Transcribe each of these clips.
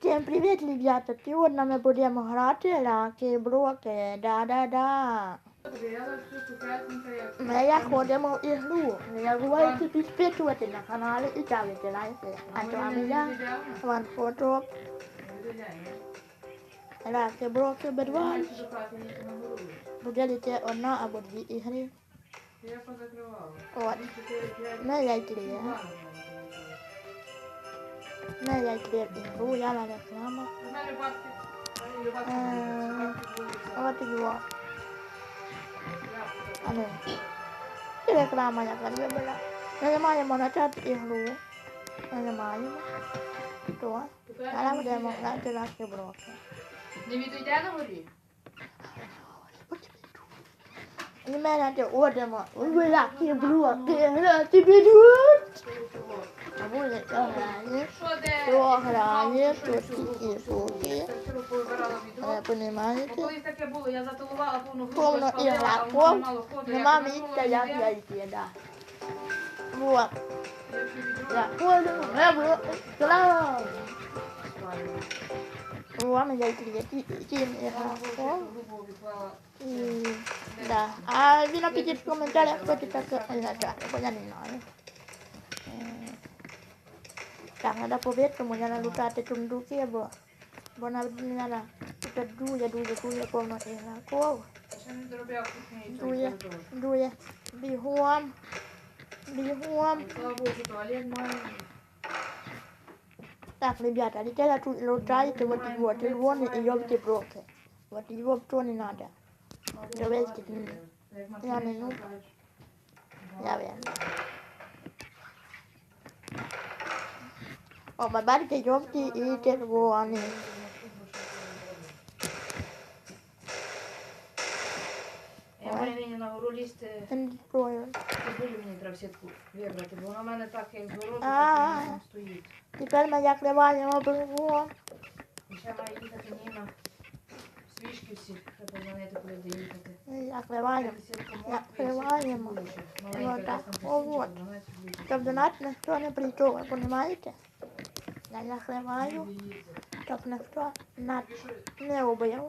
Всім привіт, ребята! Сьогодні ми будемо грати раки, блоки, да-да-да. Я Ми ходимо в ігру. Не забувайте підписувати на каналі і ставити лайки. А з вами я, Ван Фото, раки, блоки. Буде літи одна або дві ігри. Я позакривала. От, ми яйкли. Мене бабки Е, були, бабки були. От його. Я А ну. І реклама яка вибила. Нажимаємо почати ігру. Нажимаємо. То. Зараз не будемо грати наші блоки. Не відійде на? І ми на те одемо. Ви наші блоки грати будуть. А буде то грає. Що де? Хто грає, Що то я тільки всього звуки. Так вчора повибирала відро. Ви Бо понімаєте? колись таке було, я затулувала повну гру, Повно розпалила, а ігроків. воно мало Нема місця, як я йти, да. Вот. я всю відро Я ходжу, греблю, слава. спалюю. Вон я йти, тім Я ігроків. грубо відклала. І, да. А ви напишіть в коментарях, хто ти таке означає, бо я не знаю. Е, Так, треба по-ветрому, треба лутати тундуки, бо, бо нам не треба. Тут дуже, дуже, дуже повно ігроків. Ще не доробляв кухні цього Дує, коридору. дує, бігом, бігом. Слава Богу, туалет має. Так, ребята, летела тут лутаете вот его, червоний и ёбки блоки. Вот его то не надо. Мені. Я не. Я верю. О, бачите жовті і червоні. Я маю нині на гору лізти. Не. Цибулю мені треба сітку вибрати, бо вона в мене так як з городу, так і не стоїть. Тепер ми закриваємо бігом. І ще має їхати Ніна. Свічки всі, треба дзвонити, коли буде їхати. Закриваємо. Закриваємо. Отак. О, вот. Щоб до нас ніхто не прийшов, ви розумієте? Я закриваю, щоб ніхто нас не убив.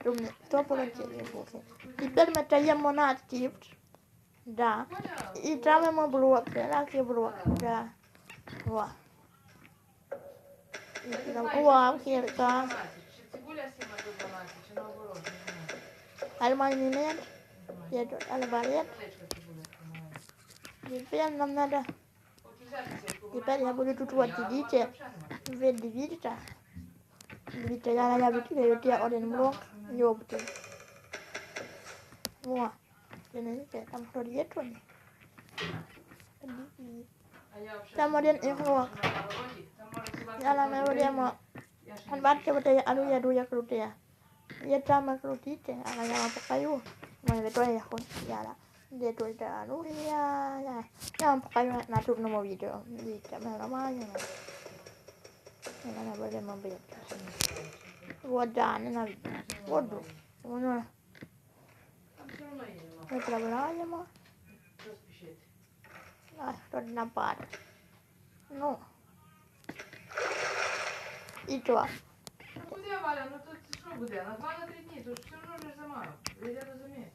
Щоб ніхто полетіли бути. Тепер ми даємо на стіфт. Да. І ставимо блоки, раки блоки, да. Во. І там, вау, кірка. Чи цибуля сіма до 12, чи наоборот, не знаю. Альманімент, є тут альбарет. Величка цибуля, по-моєму. Тепер нам треба, Хочу взяти сітку, бо Тепер в мене я буду тут цибуля, от а сидіти. бабки взагалі нема. ви дивіться. Дивіться, я я відкрию ті один блок, йобти. Во. Ви не видите, там хто є тут? А я взагалі Там один цибуля, ігрок. на городі, там може хіба Я цибуля ми будемо, Я ще он не бачите, вот я ану я дуже крутия. Я там крутите, а я вам покажу. Може, ви теж хоч яра. Де тут ану я, я. Я вам покажу на наступному відео. Дивіться, ми нормально. Ми не будемо бити. Вода, не навіть. Воду. Воно Там все одно її нема. виправляємо. Що спішити? А. Ну. І що? Ну буде, Валя, ну то це що буде? На два на три дні, то ж все одно вже замало. Я розумію.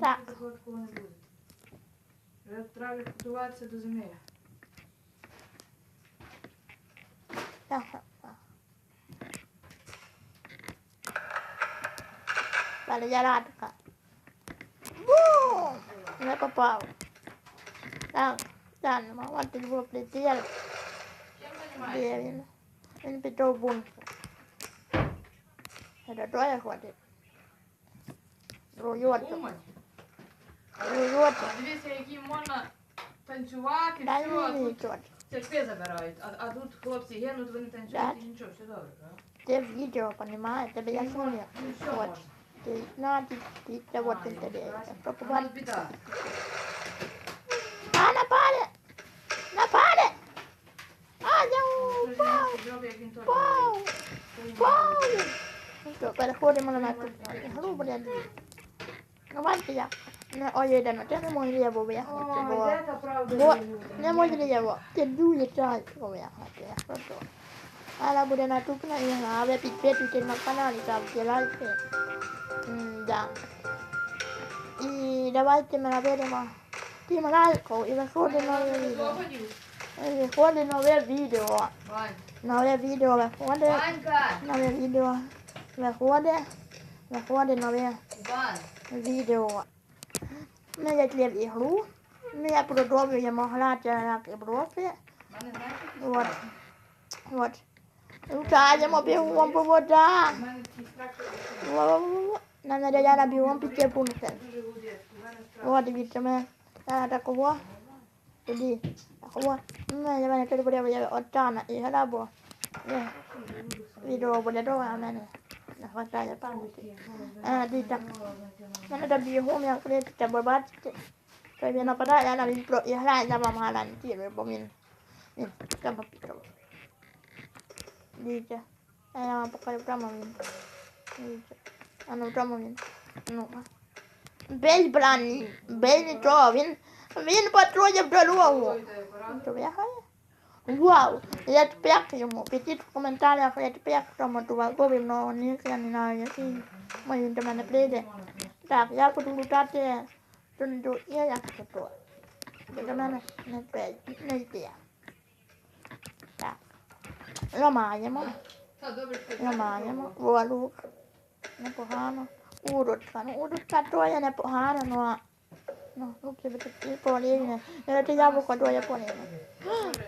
Так. Такого не буде. Треба готуватися до зими. Так. Далі я радка. Бум! Не попав. Так, так, мама, ти був прицел. Чим Де він? Він пішов в бункер. Це троє. Умань. Руйоти. А дивіться, які можна танцювати, Дай все, а тут чот. церкви забирають. А, а тут хлопці гинуть, вони танцюють і нічого, все добре, так? Це відео, понимаєш? Тебе я. Ну все можна. Ти, на, ти, ти, це от А, він тобі. якраз. Що У побачиш? нас біда. А, напали! Напали! А, я Що ж упав! він зробить, як він теж Вау! робить? Що він Вау! робить? Ну що, переходимо на наступну гру, блядь. Давайте я. Не оєдено, це неможливо виїхати, Ой, бо де та правда Бо живу? неможливо. Це дуже тяжко виїхати, якщо то. Але буде наступна ігра, а ви підписуйтесь на канал і ставте лайки. Да. І давайте ми наберемо тим лайків і виходить нове відео. І Виходить нове відео. Вань. Нове відео виходить. Ванька! Нове відео виходить. Виходить нове Вань! відео. Ми зайшли в ігру. Ми продовжуємо грати як і броки. Мене знаєш? От. От. Лутаємо бігом по вода. У мене такий страх, що Во-во-во-во. Нам треба зараз бігом піти пункти. дуже гудить. У мене страх. От, дивіться, ми зараз такого. Тоді. Такого. Ми для мене тут буде буде отана ігра, бо е, відео буде довго, а в мене не хватає пам'яті. Е, дивіться. Мене там бігом, як кликати, бо бачите, що він нападає, але він про і грає, я вам гарантую, бо він, він там попікав. Дивіться, а я вам покажу прямо він. А ну прямо він. Ну. Без брані, без нічого, він, він потроїв дорогу. В'ягає? Вау! Респект йому. Пишіть в коментарях респект тому чуваку, він много ніг, я не знаю, який може він до мене прийде. Так, я буду лутати тунду і то. Ти до мене не прийде, не йде. Так. Ламаємо, ламаємо. Во, лук. Непогано. Удочка. Ну, удочка то є непогано, ну а... Ну, лук тебе такі порівняно. Я це яблуко то є порівняно.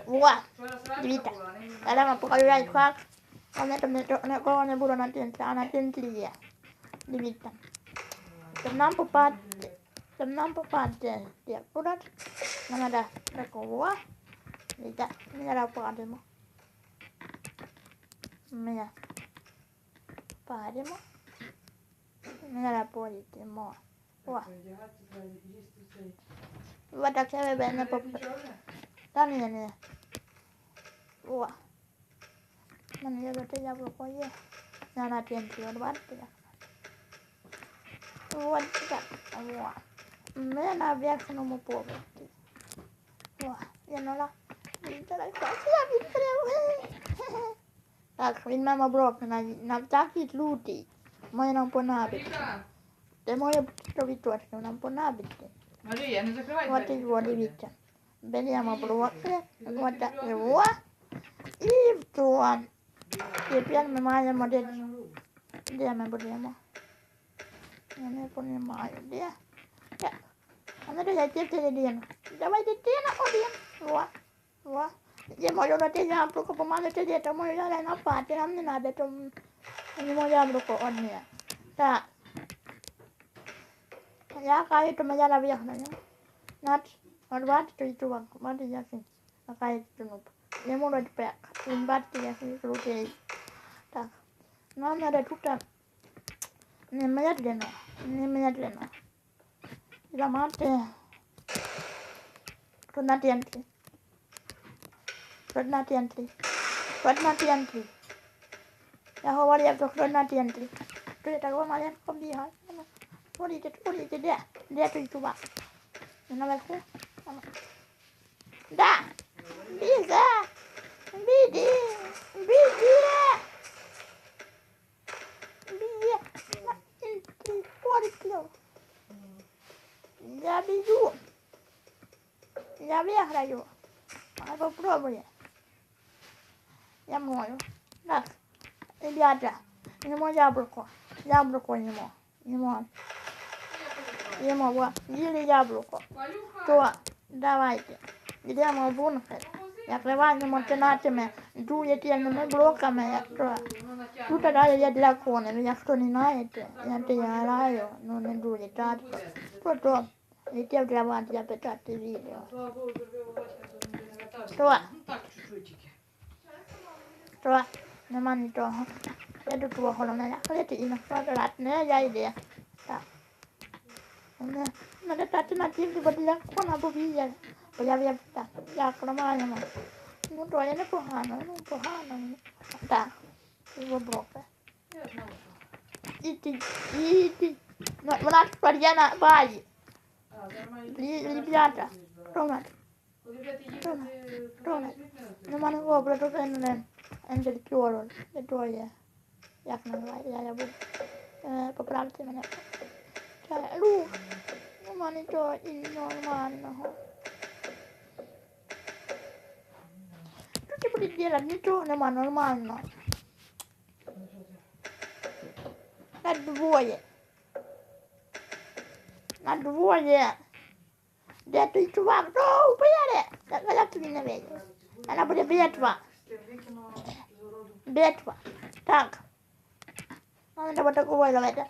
Во! Дивіться. Я вам покажу лайфхак. Але там нікого не було на тинці, а на тинці є. Дивіться. Щоб нам попасти, щоб нам попасти, як курат, нам треба такого. Дивіться, ми зараз покажемо. Ми паримо. Це ви не попадете. Нічого вже? Та ні, ні. О. У мене є те яблуко є. Я на тінці от бачите як. От так. О. Ми на верхньому поверсі. О, я нала. Він зараз хоче, я відкрив. Так, він мама брок на, на такий лютий. Має нам понабити. Це моє тобі точно, нам понабити. Марія, не закривай Вот двері. його, дивіться. Беремо блоки, от так його. І то. Тепер ми маємо де, де ми будемо. Я не розумію, де. Де? А ну давай тільки. Давай дитина один. Во, во. Я можу на те яблуко, бо мене це діти, можу напати, нам не треба, то не моє яблуко одне. Так. Я кажу, то моя нав'ягнення. Над, от бачите, чувак, бачите, який, який тянуп. Йому розпек, він бачите, який крутий. Так, нам треба тут немедленно, немедленно. Ламати тут на тентлі. Тут на тентлі. Тут на тентлі. Я говорю, що тут на тентлі. Ти так маленько бігай. Творите, творите, де? Де той чувак? Він наверху? Ага. Да! Біга! Біди! Біди! Біди! Ти порклю! Я біжу! Я виграю! А попробую! Я можу. Так, ребята, немо яблуко. Яблуко немо. Немо. Їмо, во, їли яблуко. То, давайте. Йдемо в бункер. Закриваємо тинатими дуєтельними блоками, ну, натягуй. тут далі є дракони. Ну, якщо не знаєте, я те граю, ну не дуже часто. Просто летів для вас запитати відео. Батька, то Ну? Нема нічого. Я до твого головне наклити і на квадрат не я йде. Так. Не, не летати на тільки, бо дракона побіє. Бо я в'єб так, як нормально. Ну, то я непогано, ну погано. Так. Знала, що. І ти, і ти. Ну, Вона тепер є на базі. Ребята. будете їхати, Рональд, то Рональд. смітник не ну мене образ один то є. Як називає, я забув. Е, поправте мене. Це рух. Нема нічого і нормального. Що ти будеш робити? Нічого нема нормального. На двоє. На двоє. Де той чувак? О, поїде! Як тобі не вийде? Вона буде битва. Ти викинула Битва. Так. Нам треба такого зробити.